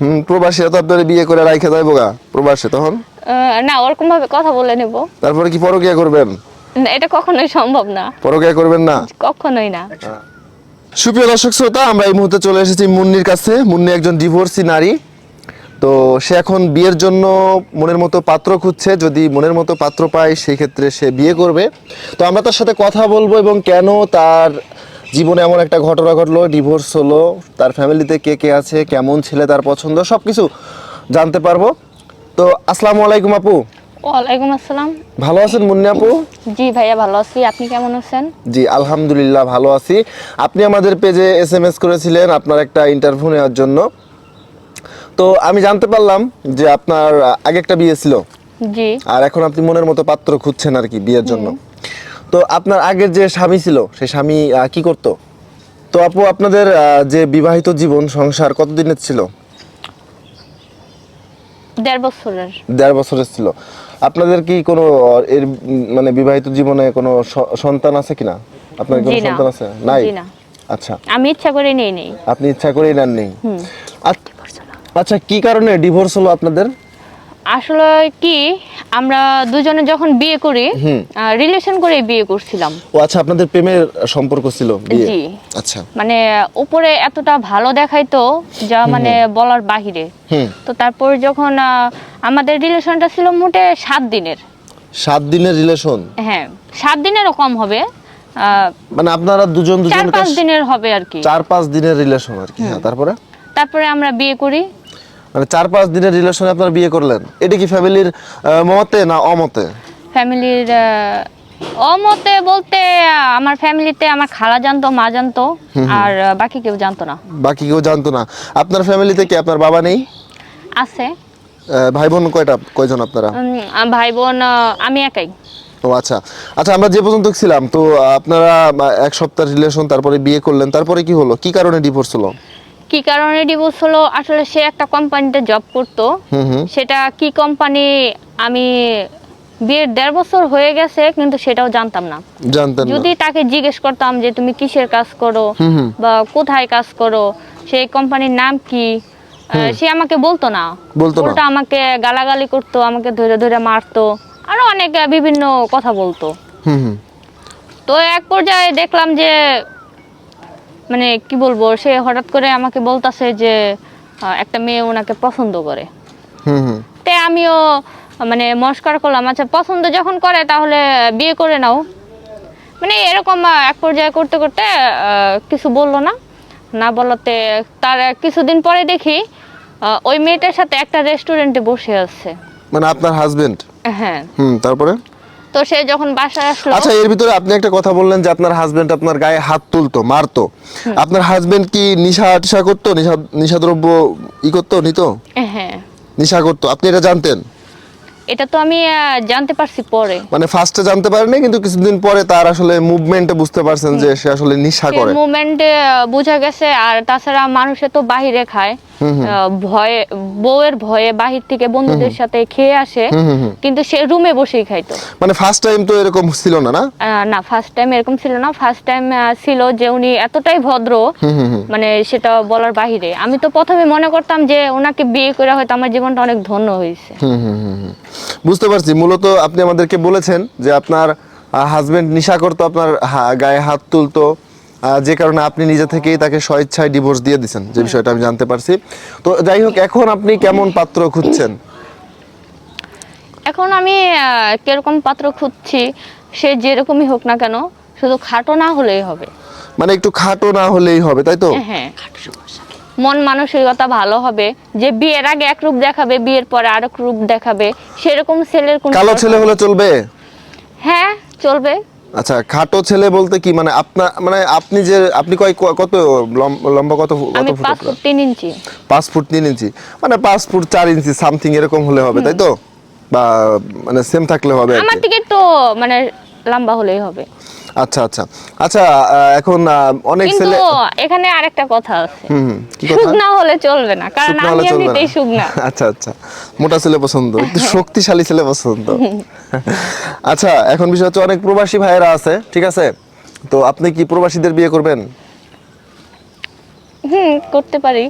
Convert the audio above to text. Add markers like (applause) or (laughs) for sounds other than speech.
হুম প্রবাসীরা তো আপনার বিয়ে করে রাইখে বোগা প্রবাসে তখন? না ওরকম ভাবে কথা বলে নেব। তারপরে কি পরকিয়া করবেন? না, এটা কখনোই সম্ভব না। পরকিয়া করবেন না? কখনোই না। সুপ্রিয় দর্শক শ্রোতা আমরা এই মুহূর্তে চলে এসেছি মুন্নির কাছে। মুন্নি একজন ডিভোর্সি নারী। তো সে এখন বিয়ের জন্য মনের মতো পাত্র খুঁজছে। যদি মনের মতো পাত্র পায় সেই ক্ষেত্রে সে বিয়ে করবে। তো আমরা তার সাথে কথা বলব এবং কেন তার জীবনে এমন একটা ঘটনা ঘটলো ডিভোর্স হলো তার ফ্যামিলিতে কে কে আছে কেমন ছেলে তার পছন্দ সব কিছু জানতে পারব। তো আসসালামু আলাইকুম আপু। ওয়ালাইকুম আসসালাম। ভালো আছেন মুন্নি আপু? জি ভাইয়া ভালো আছি। আপনি কেমন আছেন? জি আলহামদুলিল্লাহ ভালো আছি। আপনি আমাদের পেজে এস এম এস করেছিলেন আপনার একটা ইন্টারভিউ নেওয়ার জন্য। তো আমি জানতে পারলাম যে আপনার আগে একটা বিয়ে ছিল। জি। আর এখন আপনি মনের মতো পাত্র খুঁজছেন আর কি বিয়ের জন্য। তো আপনার আগের যে স্বামী ছিল সেই স্বামী কি করতো? তো আপু আপনাদের যে বিবাহিত জীবন সংসার কতদিনের ছিল? দেড় বছরের। দেড় বছরের ছিল। আপনাদের কি কোনো এর মানে বিবাহিত জীবনে কোনো সন্তান আছে কিনা? আপনার কোনো সন্তান আছে? নাই? জি না। আচ্ছা। আমি ইচ্ছা করে নেই নেই। আপনি ইচ্ছা করেই নেন নেই আচ্ছা কি কারণে ডিভোর্স হলো আপনাদের? আসলে কি আমরা দুজনে যখন বিয়ে করি রিলেশন করে বিয়ে করছিলাম। ও আচ্ছা আপনাদের প্রেমের সম্পর্ক ছিল জি। আচ্ছা। মানে উপরে এতটা ভালো দেখাইতো যা মানে বলার বাহিরে। তো তারপর যখন আমাদের রিলেশনটা ছিল মোটে সাত দিনের। সাত দিনের রিলেশন হ্যাঁ সাত দিনেরও কম হবে। মানে আপনারা দুজন চার দুজনকে পাঁচ দিনের হবে আর কি। চার পাঁচ দিনের রিলেশন আর কি। হ্যাঁ তারপরে? তারপরে আমরা বিয়ে করি। মানে চার পাঁচ দিনের রিলেশনে আপনারা বিয়ে করলেন। এটা কি ফ্যামিলির মতে না অমতে? ফ্যামিলির অমতে বলতে আমার ফ্যামিলিতে আমার খালা জানতো মা জানতো আর বাকি কেউ জানতো না। বাকি কেউ জানতো না। আপনার ফ্যামিলিতে কি আপনার বাবা নেই? আছে। ভাই বোন কয়টা কয়জন আপনারা? ভাই বোন আমি একাই। ও আচ্ছা। আচ্ছা আমরা যে পর্যন্ত ছিলাম তো আপনারা এক সপ্তাহ রিলেশন তারপরে বিয়ে করলেন তারপরে কি হলো? কি কারণে ডিভোর্স হলো? কি কারণে ডিভোর্স হলো? আসলে সে একটা কোম্পানিতে জব করতো। সেটা কি কোম্পানি আমি বিয়ের দেড় বছর হয়ে গেছে কিন্তু সেটাও জানতাম না। জানতেন না। যদি তাকে জিজ্ঞেস করতাম যে তুমি কিসের কাজ করো? বা কোথায় কাজ করো? সেই কোম্পানির নাম কি? সে আমাকে বলতো না? উল্টা আমাকে গালাগালি করতো আমাকে ধরে ধরে মারতো আরও অনেক বিভিন্ন কথা বলতো। তো এক পর্যায়ে দেখলাম যে মানে কি বলব সে হঠাৎ করে আমাকে বলতাছে যে একটা মেয়ে ওনাকে পছন্দ করে। তে আমিও মানে মস্কার করলাম আচ্ছা পছন্দ যখন করে তাহলে বিয়ে করে নাও। মানে এরকম এক পর্যায়ে করতে করতে কিছু বলল না। না বলতে তার কিছুদিন পরে দেখি ওই মেয়েটার সাথে একটা রেস্টুরেন্টে বসে আছে। মানে আপনার হাজবেন্ড হ্যাঁ। হুম তারপরে? তো সে যখন বাসায় আসলো আচ্ছা এর ভিতরে আপনি একটা কথা বললেন যে আপনার হাজবেন্ড আপনার গায়ে হাত তুলতো মারতো। আপনার হাজবেন্ড কি নিশা টিশা করতো? নিশা নিশাদ্রব্য ই করতো নিত? হ্যাঁ নিশা করতো। আপনি এটা জানতেন? এটা তো আমি জানতে পারছি পরে। মানে ফার্স্টে জানতে পারেননি কিন্তু কিছুদিন পরে তার আসলে মুভমেন্টে বুঝতে পারছেন যে সে আসলে নিশা করে। মুভমেন্টে বোঝা গেছে আর তাছাড়া মানুষে তো বাহিরে খায়। ভয়ে বউয়ের ভয়ে বাহির থেকে বন্ধুদের সাথে খেয়ে আসে কিন্তু সে রুমে বসেই খাইতো। মানে ফার্স্ট টাইম তো এরকম ছিল না না? না ফার্স্ট টাইম এরকম ছিল না। ফার্স্ট টাইম ছিল যে উনি এতটাই ভদ্র মানে সেটা বলার বাহিরে। আমি তো প্রথমে মনে করতাম যে ওনাকে বিয়ে করে হয়তো আমার জীবনটা অনেক ধন্য হয়েছে। বুঝতে পারছি। মূলত আপনি আমাদেরকে বলেছেন যে আপনার হাজবেন্ড নিশা করতো আপনার গায়ে হাত তুলতো যে কারণে আপনি নিজে থেকেই তাকে স্বেচ্ছায় ডিভোর্স দিয়ে দিয়েছেন যে বিষয়টা আমি জানতে পারছি। তো যাই হোক এখন আপনি কেমন পাত্র খুঁজছেন? এখন আমি কীরকম পাত্র খুঁজছি সে যেরকমই হোক না কেন শুধু খাটো না হলেই হবে। মানে একটু খাটো না হলেই হবে তাই তো? হ্যাঁ মন মানসিকতা ভালো হবে যে বিয়ের আগে এক রূপ দেখাবে বিয়ের পরে আরেক রূপ দেখাবে সেরকম ছেলের কোন কালো ছেলে হলে চলবে? হ্যাঁ চলবে। আচ্ছা খাটো ছেলে বলতে কি? মানে আপনার মানে আপনি যে আপনি কয় কত লম্বা কত কত ফুট পাঁচ আপনার? ফুট তিন ইঞ্চি। পাঁচ ফুট তিন ইঞ্চি। মানে পাঁচ ফুট চার ইঞ্চি সামথিং এরকম হলে হবে তাই তো? বা মানে সেম থাকলে হবে আমার থেকে তো মানে লম্বা হলেই হবে। আচ্ছা আচ্ছা। আচ্ছা এখন অনেক ছেলে এখানে আরেকটা কথা আছে। হুম হুম, কি কথা? না হলে চলবে না কারণ শুকনো আমি এমনিতেই সুখ না। না আচ্ছা আচ্ছা। মোটা ছেলে পছন্দ একটু (laughs) শক্তিশালী ছেলে পছন্দ। (laughs) আচ্ছা এখন বিষয় হচ্ছে অনেক প্রবাসী ভাইয়েরা আছে ঠিক আছে? তো আপনি কি প্রবাসীদের বিয়ে করবেন? হুম করতে পারি।